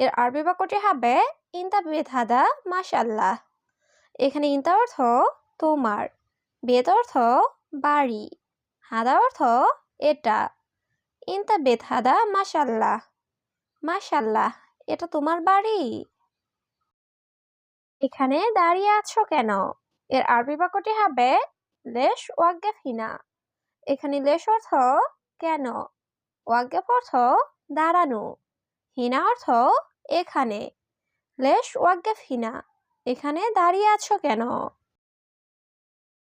এর আরবি বাক্যটি হবে ইনতা বেদ হাদা মাশাল্লাহ এখানে ইনতা অর্থ তোমার বেদ অর্থ বাড়ি, হাদা অর্থ এটা, ইনতা বেদ হাদা মাশাল্লাহ এটা তোমার বাড়ি। এখানে দাঁড়িয়ে আছো কেন? এর আরবি বাক্যটি হবে লেশ ওয়াগ্গেফ হিনা এখানে লেশ অর্থ কেন? ওয়াগ্গেফ অর্থ দাঁড়ানো। হিনা অর্থ এখানে। লেশ ওয়াগ্গেফ হিনা এখানে দাঁড়িয়ে আছো কেন?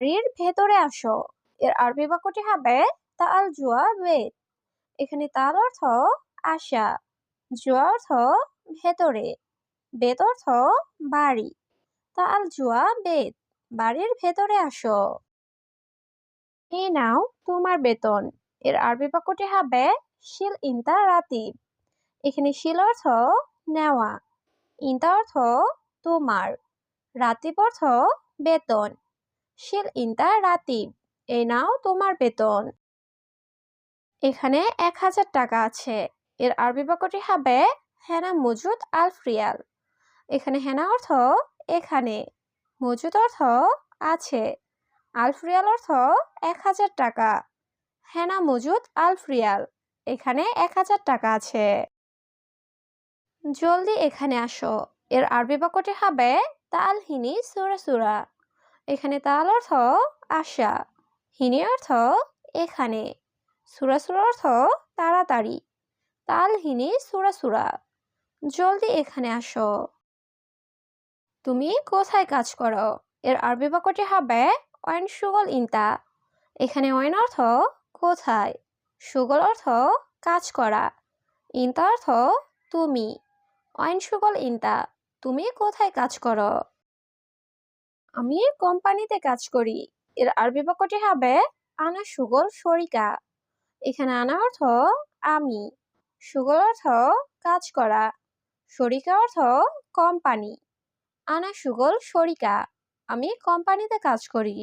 বাড়ির ভেতরে আসো। এর আরবি বাক্যটি হবে তাল জুয়া বেদ এখানে তাল অর্থ আশা, জুয়া অর্থ ভেতরে বেদ অর্থ বাড়ি। তাল জুয়া বেদ বাড়ির ভেতরে আসো। এই নাও তোমার বেতন। এর আরবি বাক্যটি হবে শিল ইনতা রাতিব। এখানে শিল অর্থ নেওয়া। ইনতা অর্থ তোমার। রাতিব অর্থ বেতন। শিল ইনতা রাতিব এই নাও তোমার বেতন। এখানে এক হাজার টাকা আছে। এর আরবি বাক্যটি হবে হেনা মজুদ আলফ রিয়াল এখানে হেনা অর্থ এখানে। মজুদ অর্থ আছে। আলফ রিয়াল অর্থ এক হাজার টাকা। হেনা মজুদ আলফ রিয়াল এখানে এক হাজার টাকা আছে। জলদি এখানে আসো। এর আরবি বাক্যটি হবে তাল হিনি সুরা সুরা। এখানে তাল অর্থ আশা, হিনি অর্থ এখানে। সুরা সুরা অর্থ তাড়াতাড়ি। তাল হিনি সুরা সুরা। জলদি এখানে আসো। তুমি কোথায় কাজ করো? এর আরবি বাক্যটি হবে অয়ন সুগল ইনতা। এখানে অয়ন অর্থ কোথায়? সুগল অর্থ কাজ করা। ইনতা অর্থ তুমি। অয়ন সুগল ইনতা, তুমি কোথায় কাজ করো? আমি কোম্পানিতে কাজ করি। এর আরবি বাক্যটি হবে আনা সুগল শরিকা। এখানে আনা অর্থ আমি। সুগল অর্থ কাজ করা। শরিকা অর্থ কোম্পানি। আনা সুগল শরিকা, আমি কোম্পানিতে কাজ করি।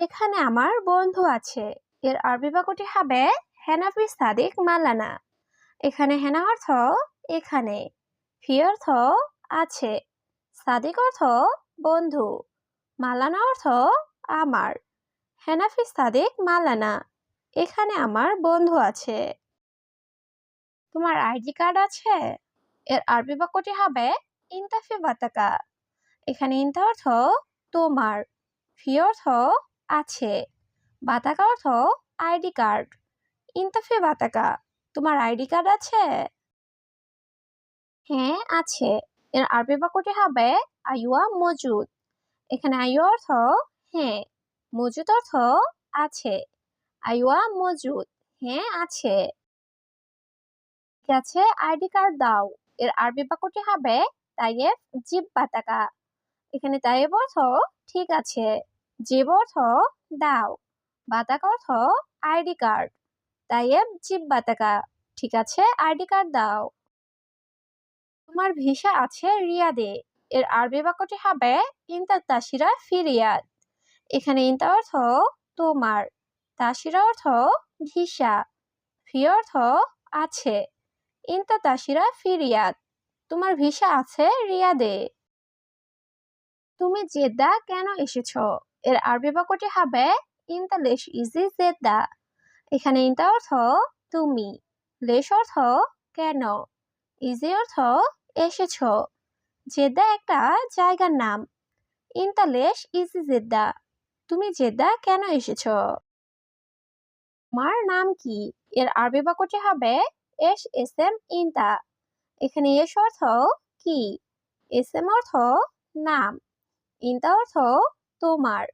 এখানে আমার বন্ধু আছে। এর আরবি বাক্যটি হবে হেনাফি সাদিক মালানা। এখানে হেনা অর্থ এখানে। ফি অর্থ আছে। সাদিক অর্থ বন্ধু। মালানা অর্থ আমার। হেনাফি সাদিক মালানা। এখানে আমার বন্ধু আছে। তোমার আইডি কার্ড আছে? এর আরবি বাক্যটি হবে ইনতাফি বাতাকা। এখানে ইনতা অর্থ তোমার। ফি অর্থ আছে। বাতাকা অর্থ আইডি কার্ড। ইনতাফি বাতাকা। তোমার আইডি কার্ড আছে? হ্যাঁ আছে। এর আরবি বাক্যটি হবে আইয়া মজুদ। এখানে আইয়া অর্থ হ্যাঁ মজুদ অর্থ আছে। আইয়া মজুদ হ্যাঁ আছে। ঠিক আছে আইডি কার্ড দাও। এর আরবি বাক্যটি হবে তাইয়েব জিব বাতাকা এখানে তাইয়েব অর্থ ঠিক আছে। জিব অর্থ দাও। বাতাকা অর্থ আইডি কার্ড। তাইয়েব জিব বাতাকা ঠিক আছে, আইডি কার্ড দাও। তোমার ভিসা আছে রিয়াদে। এর আরবি বাক্যটি হবে ইনতা তাসিরা ফি রিয়াদ এখানে ইনতা অর্থ, তোমার। তাসিরা অর্থ, ভিসা। ফি অর্থ, আছে। ইনতা তাসিরা ফি রিয়াদ তোমার ভিসা আছে রিয়াদে। তুমি জেদ্দা কেন এসেছ? এর আরবি বাক্যটি হবে ইনতা লেশ ইজি জেদ্দা। এখানে ইনতা অর্থ, তুমি। লেশ অর্থ, কেন? ইজি অর্থ এসেছ। জেদ্দা একটা জায়গার নাম। ইনতালেশ ইজি জেদ্দা। তুমি জেদ্দা কেন এসেছ? তোমার নাম কি? এর আরবি বাক্যটি হবে এস এস এম ইনতা। এখানে এস অর্থ কি? এস এম অর্থ নাম। ইনতা অর্থ তোমার।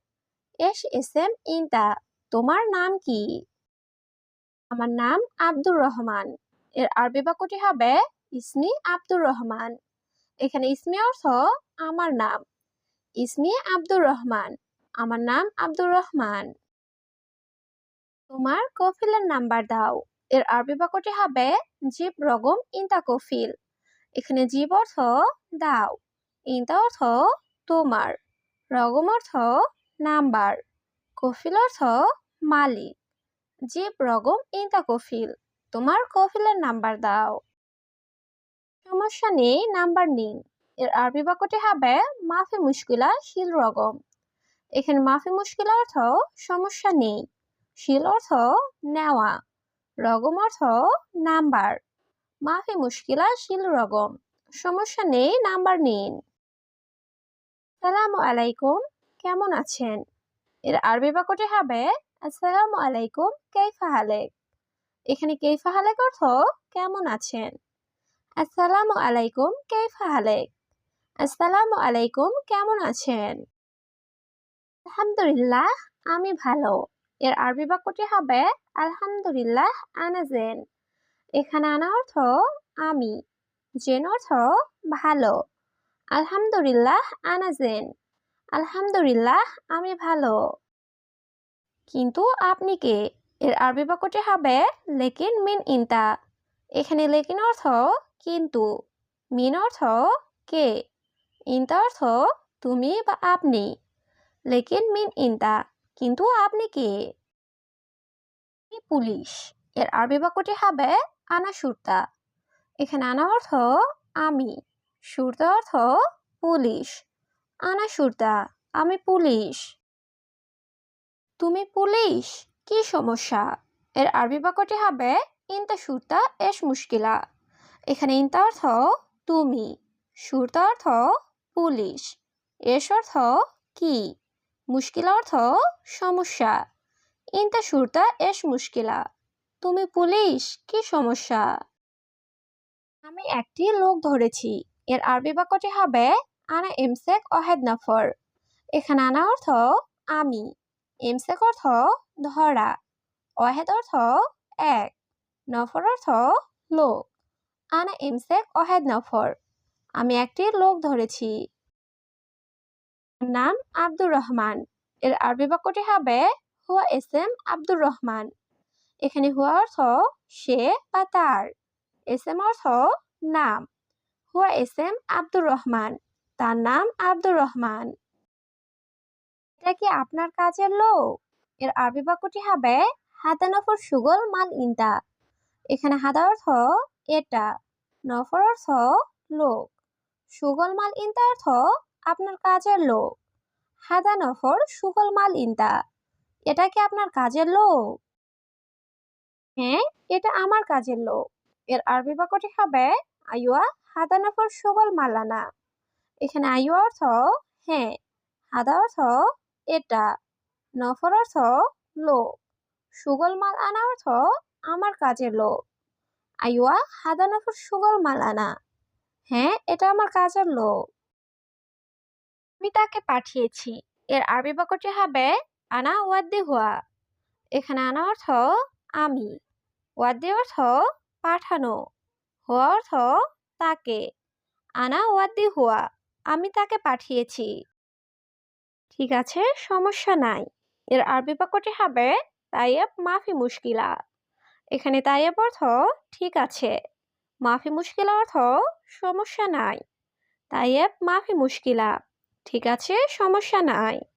এস এস এম ইনতা। তোমার নাম কি? আমার নাম আব্দুর রহমান। এর আরবি বাক্যটি হবে ইসমি আব্দুর রহমান। এখানে ইসমি অর্থ আমার নাম। ইসমি আব্দুর রহমান, আমার নাম আব্দুর রহমান। তোমার কফিলের নাম্বার দাও। এর আরবি বাক্যটি হবে জিব রগম ইন্তা কফিল। এখানে জীব অর্থ দাও, ইন্তা অর্থ তোমার, রগম অর্থ নাম্বার, কফিল অর্থ মালিক। জিব রগম ইন্তা কফিল, তোমার কফিলের নাম্বার দাও। সমস্যা নেই, নাম্বার নিন এর আরবি বাক্যটি হবে, মাফি মুশকিলা, শিল রগম। এখানে মাফি মুশকিলা অর্থ, সমস্যা নেই। শিল অর্থ, নেওয়া। রগম অর্থ, নাম্বার। মাফি মুশকিলা, শিল রগম। সমস্যা নেই, নাম্বার নিন সালামু আলাইকুম, কেমন আছেন? এর আরবি বাক্যটি হবে, আসসালামু আলাইকুম, কেইফা হালেক? এখানে কেইফা হালেক অর্থ, কেমন আছেন? আসসালামু আলাইকুম, কেফা হালেক? আসসালামু আলাইকুম, কেমন আছেন? আলহামদুলিল্লাহ, আমি ভালো। এর আরবি বাক্যটি হবে, আলহামদুলিল্লাহ আনাজেন এখানে আনা অর্থ, আমি। জেন অর্থ, ভালো। আলহামদুলিল্লাহ আনাজেন আলহামদুলিল্লাহ, আমি ভালো। কিন্তু আপনি কে? এর আরবি বাক্যটি হবে, লেকিন মিন ইনতা। এখানে লেকিন অর্থ কিন্তু মিন অর্থ কে? ইনতা অর্থ তুমি বা আপনি। লেকিন মিন ইনতা, কিন্তু আপনি কে? পুলিশ। এর আরবি বাক্যটি হবে আনা সুরতা। এখানে আনা অর্থ আমি, সুরতা অর্থ পুলিশ। আনা সুরতা, আমি পুলিশ। তুমি পুলিশ? কি সমস্যা? এর আরবি বাক্যটি হবে ইনতা সুরতা এস মুশকিলা। এখানে ইনতা অর্থ তুমি, সুরতা অর্থ পুলিশ, এস অর্থ কি, মুশকিল অর্থ সমস্যা, ইনতা, সুরতা, এস মুশকিলা, তুমি পুলিশ, কি সমস্যা? আমি একটি লোক ধরেছি, এর আরবি বাক্যটি হবে, আনা এমসেক অহেদ নাফর এখানে আনা অর্থ আমি এমসেক অর্থ ধরা অহেদ অর্থ এক নফর অর্থ লোক আনা এমসেক অহেদ নফর। আমি একটি লোক ধরেছি। নাম আব্দুর রহমান। এর আরবি বাক্যটি হবে, হুয়া এস এম আব্দুর রহমান। এখানে হুয়া অর্থ সে বা তার। এস এম অর্থ নাম। হুয়া এস এম আব্দুর রহমান। তার নাম আব্দুর রহমান। এটা কি আপনার কাজের লোক? এর আরবি বাক্যটি হবে, হাদা নফর সুগল মাল ইন্দা এখানে হাদা অর্থ এটা নফর অর্থ লোক। সুগল মাল ইন্দা অর্থ আপনার কাজের লোক। হাদা নফর সুগল মাল ইন্দা এটা কি আপনার কাজের লোক? হ্যাঁ এটা আমার কাজের লোক। এর আরবি বাক্যটি হবে আইয়া হাদা নফর সুগল মালানা। এখানে আইয়া অর্থ হ্যাঁ হাদা অর্থ, এটা নফর অর্থ লোক। সুগল মাল আনা অর্থ, আমার কাজের লোক। আইয়া হাদা নফর সুগল মালানা। হ্যাঁ এটা আমার কাজের লোক। আমি তাকে পাঠিয়েছি। এর আরবি বাক্যটি হবে, আনা ওয়াদ্দি হুয়া। এখানে আনা অর্থ, আমি। ওয়াদ্দি অর্থ, পাঠানো। হুয়া অর্থ, তাকে। আনা ওয়াদ্দি হুয়া, আমি তাকে পাঠিয়েছি। ঠিক আছে, সমস্যা নাই। এর আরবি বাক্যটি হবে তাইয়াব মাফি মুশকিলা এখানে তাইয়াব অর্থ ঠিক আছে। মাফি মুশকিলা অর্থ সমস্যা নাই। তাইয়াব মাফি মুশকিলা ঠিক আছে, সমস্যা নাই।